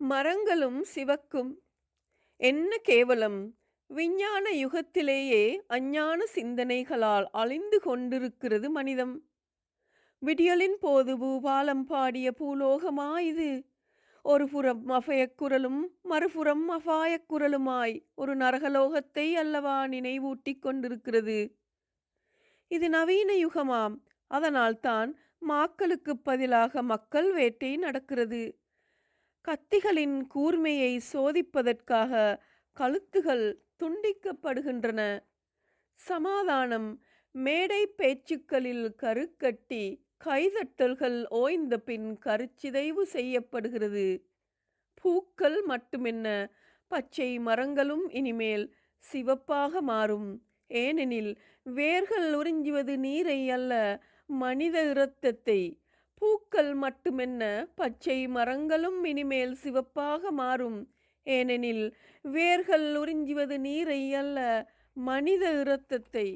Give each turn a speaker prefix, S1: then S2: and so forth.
S1: மரங்களும் சிவக்கும். என்ன கேவலம்? விஞ்ஞான யுகத்திலேயே அஞ்ஞான சிந்தனைகளால் அழிந்து கொண்டிருக்கிறது மனிதம். விடியலின் போது பூபாலம் பாடிய பூலோகமா இது? ஒரு புறம் அபயக்குரலும் மறுபுறம் அபாயக்குரலுமாய் ஒரு நரகலோகத்தை அல்லவா நினைவூட்டிக் கொண்டிருக்கிறது? இது நவீன யுகமாம். அதனால்தான் மாக்களுக்குப் பதிலாக மக்கள் வேட்டை நடக்கிறது. கத்திகளின் கூர்மையை சோதிப்பதற்காக கழுத்துகள் துண்டிக்கப்படுகின்றன. சமாதானம். மேடை பேச்சுக்களில் கருக்கட்டி கைதட்டல்கள் ஓய்ந்த பின் கருச்சிதைவு செய்யப்படுகிறது. பூக்கள் மட்டுமென்ன பச்சை மரங்களும் இனிமேல் சிவப்பாக மாறும். ஏனெனில் வேர்கள் உறிஞ்சுவது நீரை அல்ல மனித இரத்தத்தை. பூக்கள் மட்டுமென்ன பச்சை மரங்களும் இனிமேல் சிவப்பாக மாறும். ஏனெனில் வேர்கள் உறிஞ்சுவது நீரை அல்ல மனித இரத்தத்தை.